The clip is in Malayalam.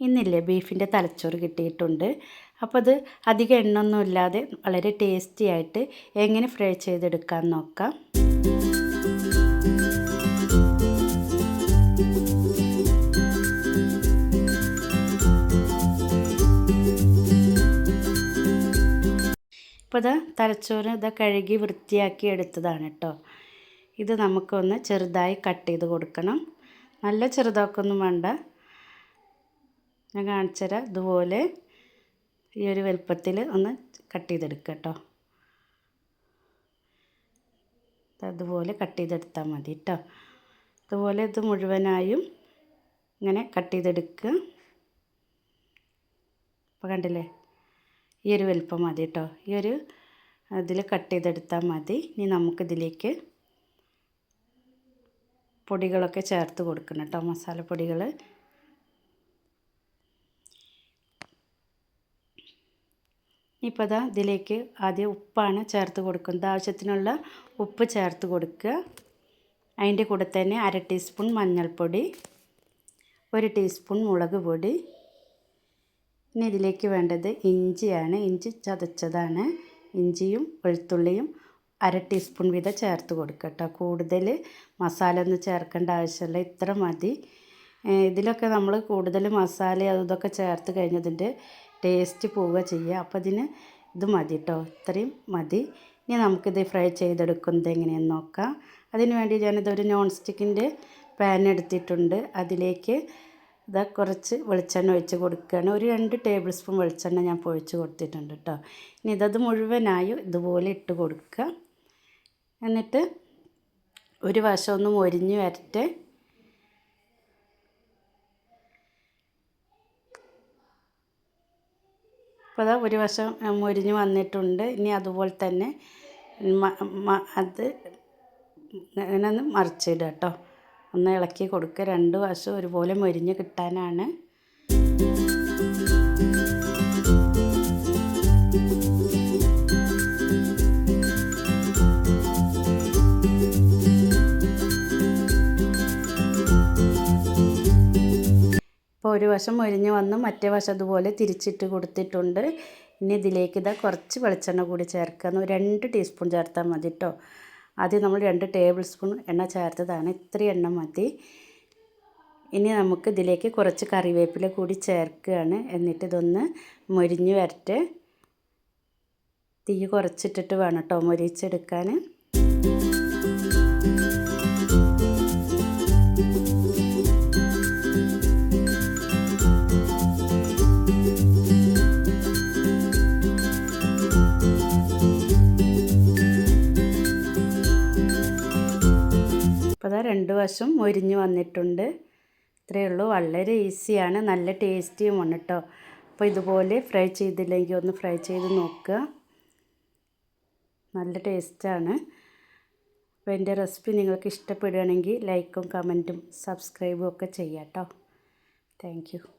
ഇന്നില്ലേ ബീഫിന്റെ തലച്ചോറ് കിട്ടിയിട്ടുണ്ട്. അപ്പോൾ അത് അധികം എണ്ണൊന്നും ഇല്ലാതെ വളരെ ടേസ്റ്റി ആയിട്ട് എങ്ങനെ ഫ്രൈ ചെയ്തെടുക്കാൻ നോക്കാം. ഇപ്പോൾ ഇതാ തലച്ചോറ് ഇതാ കഴുകി വൃത്തിയാക്കി എടുത്തതാണ് കേട്ടോ. ഇത് നമുക്കൊന്ന് ചെറുതായി കട്ട് ചെയ്ത് കൊടുക്കണം. നല്ല ചെറുതാക്കൊന്നും വേണ്ട. ഞാൻ കാണിച്ചുതരാം ഇതുപോലെ ഈ ഒരു വലുപ്പത്തിൽ ഒന്ന് കട്ട് ചെയ്തെടുക്കുക കേട്ടോ അതുപോലെ കട്ട് ചെയ്തെടുത്താൽ മതി കേട്ടോ അതുപോലെ ഇത് മുഴുവനായും ഇങ്ങനെ കട്ട് ചെയ്തെടുക്കുക അപ്പോൾ കണ്ടില്ലേ? ഈ ഒരു വലുപ്പം മതി കേട്ടോ ഈ ഒരു അതിൽ കട്ട് ചെയ്തെടുത്താൽ മതി. ഇനി നമുക്കിതിലേക്ക് പൊടികളൊക്കെ ചേർത്ത് കൊടുക്കണം കേട്ടോ മസാലപ്പൊടികൾ ഇപ്പോൾ ഇതാ ഇതിലേക്ക് ആദ്യം ഉപ്പാണ് ചേർത്ത് കൊടുക്കുന്നത് ആവശ്യത്തിനുള്ള ഉപ്പ് ചേർത്ത് കൊടുക്കുക. അതിന്റെ കൂടെ തന്നെ അര ടീസ്പൂൺ മഞ്ഞൾപ്പൊടി ഒരു ടീസ്പൂൺ മുളക് പൊടി. ഇനി ഇതിലേക്ക് വേണ്ടത് ഇഞ്ചിയാണ്. ഇഞ്ചി ചതച്ചതാണ്. ഇഞ്ചിയും വെളുത്തുള്ളിയും അര ടീസ്പൂൺ വീതം ചേർത്ത് കൊടുക്കുക കേട്ടോ. കൂടുതൽ മസാല ഒന്നും ചേർക്കേണ്ട ആവശ്യമില്ല. ഇത്ര മതി. ഇതിലൊക്കെ നമ്മൾ കൂടുതൽ മസാല അതൊക്കെ ചേർത്ത് കഴിഞ്ഞതിന്റെ ടേസ്റ്റ് പോവുക ചെയ്യുക. അപ്പോൾ ഇതിന് ഇത് മതി കേട്ടോ ഇത്രയും മതി. ഇനി നമുക്കിത് ഫ്രൈ ചെയ്തെടുക്കുന്നത് എങ്ങനെയെന്ന് നോക്കാം. അതിന് വേണ്ടി ഞാനിതൊരു നോൺ സ്റ്റിക്കിന്റെ പാൻ എടുത്തിട്ടുണ്ട്. അതിലേക്ക് ഇതാ കുറച്ച് വെളിച്ചെണ്ണ ഒഴിച്ച് കൊടുക്കുകയാണ്. ഒരു രണ്ട് ടേബിൾ സ്പൂൺ വെളിച്ചെണ്ണ ഞാൻ പൊഴിച്ച് കൊടുത്തിട്ടുണ്ട് കേട്ടോ ഇനി ഇതത് മുഴുവനായും ഇതുപോലെ ഇട്ട് കൊടുക്കുക. എന്നിട്ട് ഒരു വശം ഒന്ന് മൊരിഞ്ഞ് വരട്ടെ. അപ്പോൾ ഒരു വശം മുരിഞ്ഞ് വന്നിട്ടുണ്ട്. ഇനി അതുപോലെ തന്നെ അത് ഇങ്ങനെ ഒന്ന് മറിച്ചിടുക കേട്ടോ ഒന്ന് ഇളക്കി കൊടുക്കുക രണ്ട് വശം ഒരുപോലെ മുരിഞ്ഞ് കിട്ടാനാണ്. ഇപ്പോൾ ഒരു വശം മുരിഞ്ഞ് വന്ന് മറ്റേ വശം അതുപോലെ തിരിച്ചിട്ട് കൊടുത്തിട്ടുണ്ട്. ഇനി ഇതിലേക്ക് ഇതാ കുറച്ച് വെളിച്ചെണ്ണ കൂടി ചേർക്കുക. രണ്ട് ടീസ്പൂൺ ചേർത്താൽ മതി കേട്ടോ ആദ്യം നമ്മൾ രണ്ട് ടേബിൾ സ്പൂൺ എണ്ണ ചേർത്തതാണ്. ഇത്ര എണ്ണ മതി. ഇനി നമുക്ക് ഇതിലേക്ക് കുറച്ച് കറിവേപ്പില കൂടി ചേർക്കുകയാണ്. എന്നിട്ട് ഇതൊന്ന് മൊരിഞ്ഞ് വരട്ടെ. തീ കുറച്ചിട്ടിട്ട് വേണം കേട്ടോ മൊരിച്ചെടുക്കാൻ. അപ്പോൾ അതാ രണ്ട് വശം മൊരിഞ്ഞ് വന്നിട്ടുണ്ട്. ഇത്രയേ ഉള്ളൂ. വളരെ ഈസിയാണ്. നല്ല ടേസ്റ്റിയുമാണ് കേട്ടോ. അപ്പോൾ ഇതുപോലെ ഫ്രൈ ചെയ്തില്ലെങ്കിൽ ഒന്ന് ഫ്രൈ ചെയ്ത് നോക്കുക. നല്ല ടേസ്റ്റാണ്. അപ്പോൾ എന്റെ റെസിപ്പി നിങ്ങൾക്ക് ഇഷ്ടപ്പെടുകയാണെങ്കിൽ ലൈക്കും കമന്റും സബ്സ്ക്രൈബും ഒക്കെ ചെയ്യാം കേട്ടോ. താങ്ക്